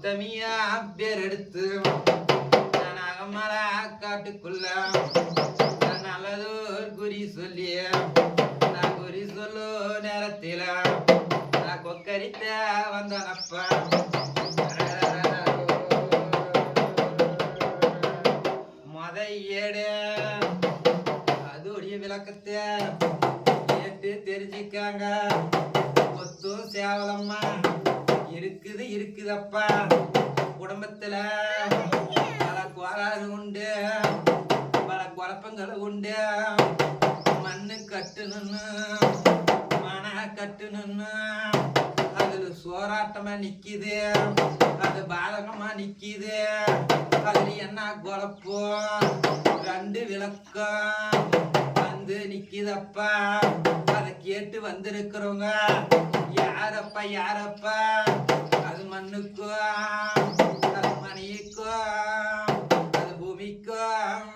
முத்தமியா பேர் எடுத்து நான் அகமல காட்டுக்குள்ள. நான் நல்லது குறி சொல்லி நான் குறி சொல்லு நேரத்தில. நான் கொக்கரித்த வந்தனப்பா. மொத அதோடைய விளக்கத்தை கேட்டு தெரிஞ்சுக்காங்க. கொத்தும் சேவலம்மா. இருக்குது இருக்குதப்பா. குடும்பத்துல பல கோளாறு உண்டு பல குழப்பங்கள் உண்டு. மண்ணு கட்டுணுன்னு மன கட்டுணுன்னு அதுல சோராட்டமா நிக்குது அது பாதகமா நிக்குது. அதுல என்ன குழப்பம் ரெண்டு விளக்கம் வந்து நிக்குதப்பா. கேட்டு வந்திருக்கிறவங்க யாரப்பா யாரப்பா? அது மண்ணுக்கும் அது மணிக்கும் அது பூமிக்கும்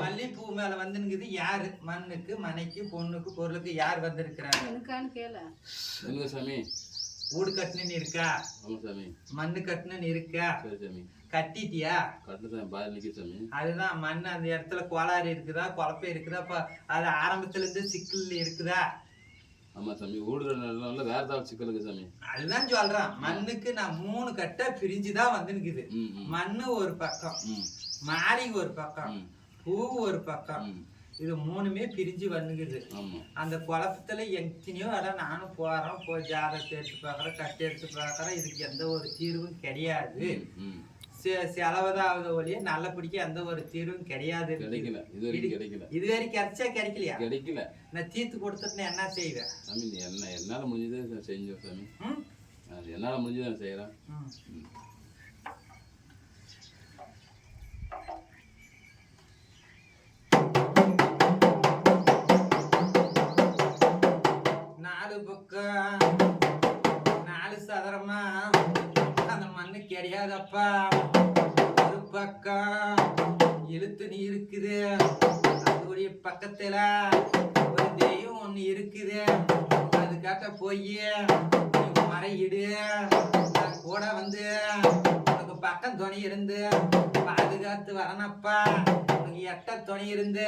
மல்லிப்பூ மேல வந்துருக்குது யாரு? மண்ணுக்கு மனைக்கு பொண்ணுக்கு பொருளுக்கு யார் வந்திருக்கிறாங்க? எங்க சாமி. வீடு கட்டணுன்னு இருக்கா? மண்ணு கட்டணுன்னு இருக்கா? கட்டிட்டியா? அதுதான் மண் அந்த இடத்துல கோளாறு இருக்குதா? குழப்பம் இருக்குதா? அது ஆரம்பத்துல இருந்து சிக்கல் இருக்குதா? ஆமா சாமி வீடு நல்ல வேற ஏதாவது சிக்கல் இருக்கு சாமி. அதுதான் சொல்றேன். மண்ணுக்கு நான் மூணு கட்ட பிரிஞ்சுதான் வந்து நிக்குது. மண்ணு ஒரு பக்கம் ம். மாறி ஒரு பக்கம் பூ ஒரு பக்கம். இது மூணுமே பிரிஞ்சு வந்துக்குது. அந்த குழப்பத்துல எத்தனையோ இடம் நானும் போறேன் போய் ஜாதகத்தை எடுத்து பார்க்கறேன் கட்டி எடுத்து பார்க்கறேன் இதுக்கு எந்த ஒரு தீர்வும் கிடையாது. ம், ம் செ- செலவுதான் ஒழிய நல்லபடிக்கு எந்த ஒரு தீர்வும் கிடையாது. கிடைக்கல. இது வரைக்கும் கிடைக்கல. இது வரைக்கும் கிடைச்சா கிடைக்கலையா? கிடைக்கல. நான் தீர்த்து கொடுத்துட்டு என்ன செய்வேன்? சாமி என்ன என்னால முடிஞ்சதை செஞ்சோம் சாமி. என்னால முடிஞ்சதை நான் மண்ணு ஒரு பக்கம் இழுத்து நீ இருக்குது. அதோடைய பக்கத்துல ஒரு தெய்வம் ஒன்று இருக்குது. அதுக்காக போய் மறையிடு நான் கூட வந்து உனக்கு பக்கம் துணி இருந்து பாதுகாத்து வரனப்பா. உனக்கு எட்ட துணி இருந்து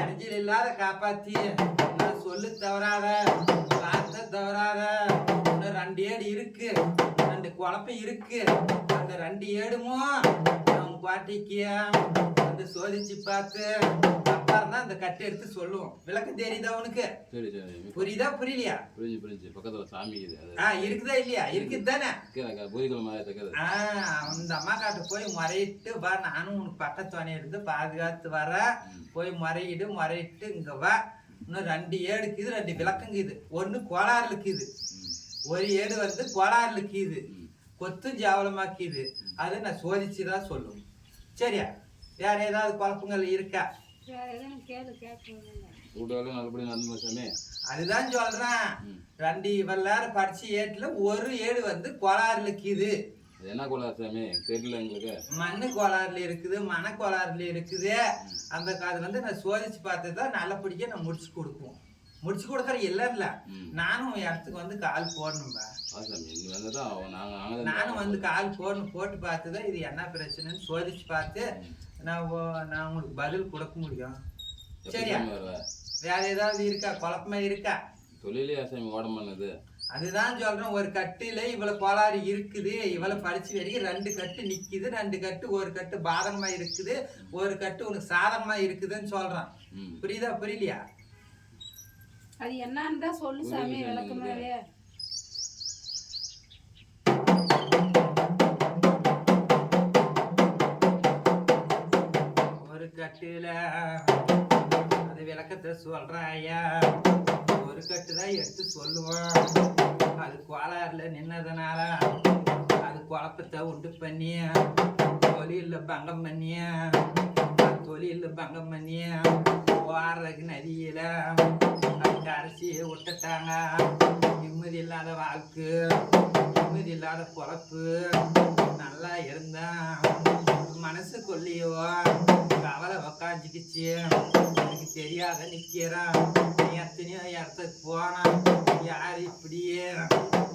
இடைஞ்சல் இல்லாத காப்பாத்தி. நான் சொல்லு தவறாத வார்த்தை தவறாத. ரெண்டு ஏடு இருக்கு. ரெண்டு குழப்பம் இருக்கு. அந்த ரெண்டு ஏடுமோ அவன் பாட்டிக்கு வந்து சோதிச்சு பார்த்து அப்புறம் தான் அந்த கட்டை எடுத்து சொல்லுவோம். விளக்கம் தெரியுதா உனக்கு? சரி சரி. புரியுதா புரியலையா? புரிஞ்சு புரிஞ்சு. பக்கத்துல சாமி ஆ இருக்குதா இல்லையா? இருக்குது தானே ஆ, அந்த அம்மா காட்ட போய் முறையிட்டு வா. நானும் உனக்கு பக்கத்துவனை இருந்து பாதுகாத்து வர போய் முறையிடு முறையிட்டு இங்க வா. இன்னும் ரெண்டு ஏடுக்குது ரெண்டு விளக்கங்குது ஒண்ணு கோளாறுல இருக்குது ஒரு ஏடு வந்து கோளாறுல இருக்குது ம். கொத்தும் ஜாவலமாக்கிது அதை நான் சோதிச்சுதான் சொல்லும். சரியா? வேற ஏதாவது குழப்பங்கள் இருக்கா? நல்லபடியாக நடந்து சாமி அதுதான் சொல்றேன். ரெண்டு இவெல்லாரும் படிச்சு ஏட்டுல ஒரு ஏடு வந்து கோளாறுல அது என்ன கோளாறு சாமி? தெரியல எங்களுக்கு. மண்ணு கோளாறுல இருக்குது மன கோளாறுல இருக்குது அந்த அது வந்து நான் சோதிச்சு பார்த்து தான் நல்லபடியா நான் முடிச்சு கொடுப்போம். முடிச்சு கொடுக்குற இல்லை இல்ல. ம். நானும் இடத்துக்கு வந்து கால் போடணும்பா. நானும் வந்து கால் போடணும் போட்டு பார்த்து தான் இது என்ன பிரச்சனைன்னு சோதிச்சு பார்த்து நான் நான் உங்களுக்கு பதில் கொடுக்க முடியும். சரியா? வேற ஏதாவது இருக்கா? குழப்பமா இருக்கா? தொழிலே சாமி ஓட பண்ணது அதுதான் சொல்றேன் ஒரு கட்டுல இவ்வளவு கோளாறு இருக்குது இவ்வளவு படிச்சு வரைக்கும் ரெண்டு கட்டு நிக்குது ரெண்டு கட்டு ஒரு கட்டு பாதகமா இருக்குது ஒரு கட்டு உனக்கு சாதகமா இருக்குதுன்னு சொல்றான். புரியுதா புரியலையா? அது என்னன்னு தான் சொல்லு சாமி விளக்கமாவே ஒரு கட்டுல அது விளக்கத்தை சொல்றான் ஐயா ஒரு கட்டு தான் எடுத்து சொல்லுவோம் அது கோளாறுல நின்னதுனால அது குழப்பத்தை உண்டு பண்ணி தொழில பங்கம் பண்ணி தொழில பங்கம் பண்ணி ஓடுறதுக்கு நதியில. அதுக்கு அரிசியை விட்டுட்டாங்க. நிம்மதி இல்லாத வாழ்க்கை நிம்மதி இல்லாத பிறப்பு நல்லா இருந்தேன் மனசு கொல்லியோ கவலை உக்காஞ்சிக்கிச்சு. எனக்கு தெரியாத நிற்கிறான் எத்தனையோ இடத்துக்கு போனான் யார் இப்படியே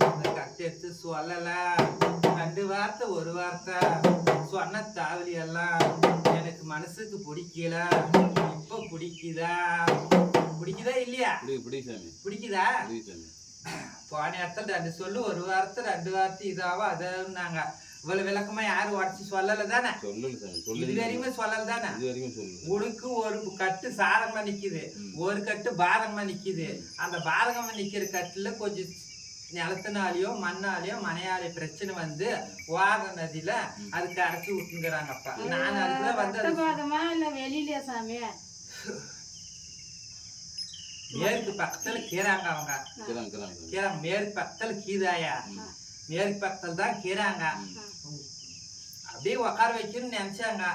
அந்த கட்டு எடுத்து சொல்லல கண்டு வா வார்த்தை ஒரு வார்த்தை. சொன்ன தாவலி எல்லாம் எனக்கு மனசுக்கு பிடிக்கல. இப்ப பிடிக்குதா? பிடிக்குதா இல்லையா? பிடிக்குதா? போன இடத்துல ரெண்டு சொல்லு ஒரு வார்த்தை ரெண்டு வார்த்தை இதாவோ அதாவதுனாங்க இவ்வளவு விளக்கமா யாரும் உடச்சு சொல்லல தானே? இது வரையுமே சொல்லல தானே? இது வரைக்கும் சொல்லு உனக்கு ஒரு கட்டு சாரமா நிக்குது. ஒரு கட்டு பாரமா நிக்குது. அந்த பாரகமா நிக்கிற கட்டுல கொஞ்சம் நிலத்தினாலேயோ மண்ணாலேயோ மனையாலேயோ பிரச்சனை வந்து வார நதியில அதுக்கு அரைச்சி விட்டுங்கிறாங்கப்பா நான் அதுக்குள்ள வந்து வெளியிலயா சாமி? மேற்கு பக்கத்துல கீறாங்க அவங்க. கீரா மேற்கு பக்கத்துல கீதாயா. மேற்கு பக்கத்துல தான் கீறாங்க அப்படியே உட்கார வைக்கணும்னு நினைச்சாங்க.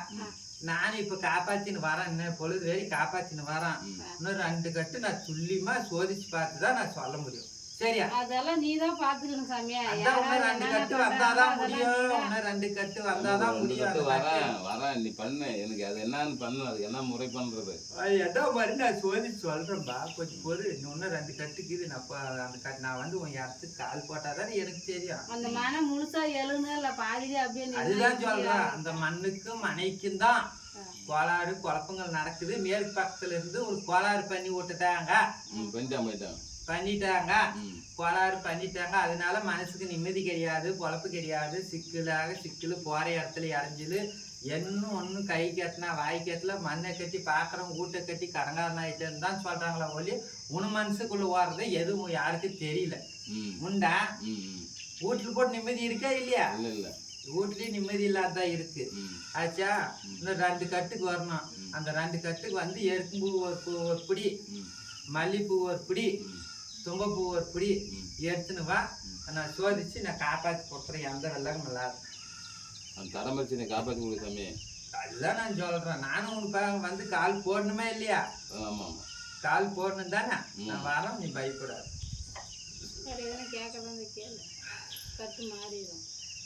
நான் இப்ப காப்பாத்தின்னு வரேன். இன்னும் பொழுது வரை காப்பாத்தின்னு வரேன். இன்னும் ரெண்டு கட்டு நான் துல்லியமா சோதிச்சு பார்த்து தான் நான் சொல்ல முடியும். சரியா? அதெல்லாம் நீ தான் பாத்துக்கணும் சாமி அதான் இன்னும் ரெண்டு கட்டு வந்தாதான் முடியும். இன்னும் ரெண்டு கட்டு வந்தாதான் முடியும். வரேன் வரேன் நீ பண்ணு. எனக்கு அது என்னன்னு பண்ணு. அது என்ன முறை பண்றது? எதோ மாதிரி நான் சோதிச்சு சொல்றேன்பா கொஞ்சம் பொறு. இன்னும் ரெண்டு கட்டுக்குது நான் அந்த கட்டு நான் வந்து உன் இடத்துக்கு கால் போட்டாதானே எனக்கு தெரியும். அந்த முழுசா எழுந்து இல்ல பாதியிலே அப்படியே நின்னு அதுதான் சொல்றேன். அந்த மண்ணுக்கும் மனைக்கும் தான் கோளாறு குழப்பங்கள் நடக்குது. மேற்கு பக்கத்துல இருந்து ஒரு கோளாறு பண்ணி விட்டுட்டாங்க. ம் பண்ணிட்டான் போயிட்டான் பண்ணிட்டாங்க. கோளாறு பண்ணிட்டாங்க. அதனால மனசுக்கு நிம்மதி கிடையாது பொழப்பு கிடையாது. சிக்கலாக சிக்கல் போற இடத்துல இறஞ்சிது என்னும் ஒன்றும் கை கட்டினா வாய் கட்டல மண்ணை கட்டி பார்க்குறோம் வீட்டை கட்டி கடங்காரன் ஆயிட்டேன்னு தான் சொல்றாங்களா ஒளி உன் மனசுக்குள்ள ஓடுறது எதுவும் யாருக்கும் தெரியல. உண்டா? வீட்டுல போட்டு நிம்மதி இருக்கா இல்லையா? இல்ல இல்ல. வீட்லயும் நிம்மதி இல்லாதான் இருக்கு. ஆச்சா? இன்னும் ரெண்டு கட்டுக்கு வரணும். அந்த ரெண்டு கட்டுக்கு வந்து எருக்கும்பூ ஒரு பூ ஒரு பிடி மல்லிப்பூ ஒரு பிடி தும்பப்பூ ஒரு பிடி நான் சோதிச்சு நான் காப்பாற்றி கொடுத்துறேன். எந்த வெள்ளம் நல்லா இருக்கும். அந்த தரமரிச்சு காப்பாற்றி கொடு சாமி. அதுதான் நான் சொல்றேன். நானும் உனக்கு வந்து கால் போடணுமே இல்லையா? ஆமா ஆமா கால் போடணும் தானே? நான் வரேன். நீ பயப்படாது. வேற எதனா கேட்கறதா கேளு. கட்டு மாறிடும்.